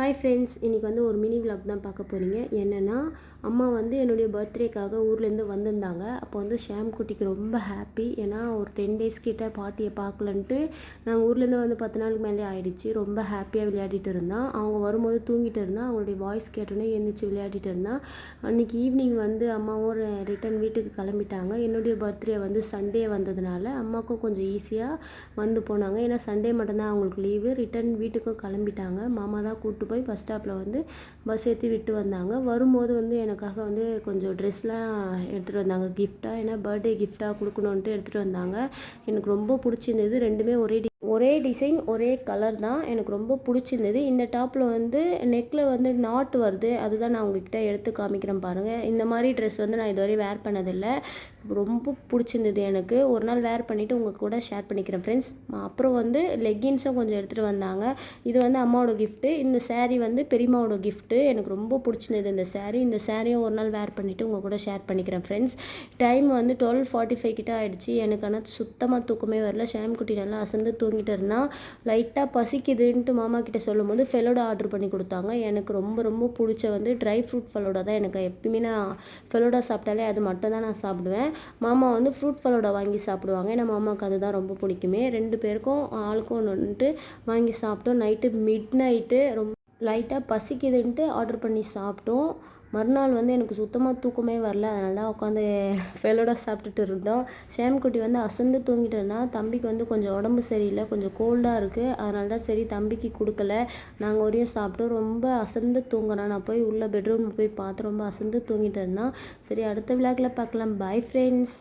Hi friends இன்றைக்கி வந்து ஒரு மினி விளாக் தான் பார்க்க போகிறீங்க என்னென்னா அம்மா வந்து என்னுடைய பர்த்டேக்காக ஊர்லேருந்து வந்திருந்தாங்க. அப்போ வந்து ஷாம் குட்டிக்கு ரொம்ப ஹாப்பி ஏன்னா ஒரு டென் டேஸ் கிட்டே பாட்டியை பார்க்கலன்ட்டு நாங்கள் ஊர்லேருந்து வந்து பத்து நாளுக்கு மேலே ஆயிடுச்சு. ரொம்ப ஹாப்பியாக விளையாடிட்டு இருந்தான். அவங்க வரும்போது தூங்கிட்டு இருந்தான். அவங்களுடைய வாய்ஸ் கேட்டோன்னே எழுந்திரிச்சு விளையாடிட்டு இருந்தான். அன்றைக்கி ஈவினிங் வந்து அம்மாவும் ரிட்டன் வீட்டுக்கு கிளம்பிட்டாங்க. என்னுடைய பர்த்டே வந்து சண்டே வந்ததுனால அம்மாவுக்கும் கொஞ்சம் ஈஸியாக வந்து போனாங்க. ஏன்னா சண்டே மட்டும்தான் அவங்களுக்கு லீவு ரிட்டன் வீட்டுக்கும் கிளம்பிட்டாங்க. மாமா தான் கூப்பிட்டு போய் பஸ் ஸ்டாப்பில் வந்து பஸ் ஏற்றி விட்டு வந்தாங்க. வரும்போது வந்து எனக்காக வந்து கொஞ்சம் ட்ரெஸ்லாம் எடுத்துகிட்டு வந்தாங்க. கிஃப்டாக ஏன்னா பர்த்டே கிஃப்டாக கொடுக்கணுன்ட்டு எடுத்துகிட்டு வந்தாங்க. எனக்கு ரொம்ப பிடிச்சிருந்தது. ரெண்டுமே ஒரே ஒரே டிசைன் ஒரே கலர் தான் எனக்கு ரொம்ப பிடிச்சிருந்தது. இந்த டாப்பில் வந்து நெக்கில் வந்து நாட் வருது. அதுதான் நான் உங்ககிட்ட எடுத்து காமிக்கிறேன் பாருங்கள் இந்த மாதிரி ட்ரெஸ் வந்து நான் இதுவரை வேர் பண்ணதில்லை. ரொம்ப பிடிச்சிருந்தது எனக்கு. ஒரு நாள் வேர் பண்ணிவிட்டு உங்கள் கூட ஷேர் பண்ணிக்கிறேன் ஃப்ரெண்ட்ஸ் அப்புறம் வந்து லெக்கின்ஸும் கொஞ்சம் எடுத்துகிட்டு வந்தாங்க. இது வந்து அம்மாவோட கிஃப்ட்டு இந்த சேரீ வந்து பெரியம்மாவோட கிஃப்ட்டு எனக்கு ரொம்ப பிடிச்சிருந்தது இந்த சேரீ இந்த சேரீயும் ஒரு நாள் வேர் பண்ணிவிட்டு உங்கள் கூட ஷேர் பண்ணிக்கிறேன் ஃப்ரெண்ட்ஸ் டைம் வந்து டுவெல் ஃபார்ட்டி ஃபைவ் கிட்ட ஆகிடுச்சு எனக்கு ஆனால் சுத்தமாக தூக்கமே வரல. ஷாம்குட்டி நல்லா அசந்து தூங்கிட்டு இருந்தான் லைட்டாக பசிக்குதுன்ட்டு மாமா கிட்ட சொல்லும்போது ஃபெலோடா ஆர்டர் பண்ணி கொடுத்தாங்க. எனக்கு ரொம்ப ரொம்ப பிடிச்ச வந்து ட்ரை ஃப்ரூட் ஃபெலோடா தான். எனக்கு எப்பயுமே நான் ஃபெலோடா சாப்பிட்டாலே அது மட்டும் தான் நான் சாப்பிடுவேன். மாமா வந்து ஃப்ரூட் ஃபெலோடா வாங்கி சாப்பிடுவாங்க. ஏன்னா மாமாவுக்கு அதுதான் ரொம்ப பிடிக்குமே. ரெண்டு பேருக்கும் ஆளுக்கும் ஒன்று வந்துட்டு வாங்கி சாப்பிட்டோம். நைட்டு மிட் நைட்டு ரொம்ப லைட்டாக பசிக்குதுன்ட்டு ஆர்டர் பண்ணி சாப்பிட்டோம். மறுநாள் வந்து எனக்கு சுத்தமாக தூக்கமே வரல. அதனால தான் உட்காந்து ஃபெலோடா சாப்பிட்டுட்டு இருந்தோம். சேம்குட்டி வந்து அசந்து தூங்கிட்டு இருந்தான் தம்பிக்கு வந்து கொஞ்சம் உடம்பு சரியில்லை. கொஞ்சம் கோல்டாக இருக்குது அதனால தான் சரி தம்பிக்கு கொடுக்கல. நாங்கள் ஒரையும் சாப்பிட்டோம். ரொம்ப அசந்து தூங்குறான் நான் போய் உள்ள பெட்ரூமில் போய் பார்த்து ரொம்ப அசந்து தூங்கிட்டு இருந்தான் சரி அடுத்த விழாக்கில் பார்க்கலாம். Bye friends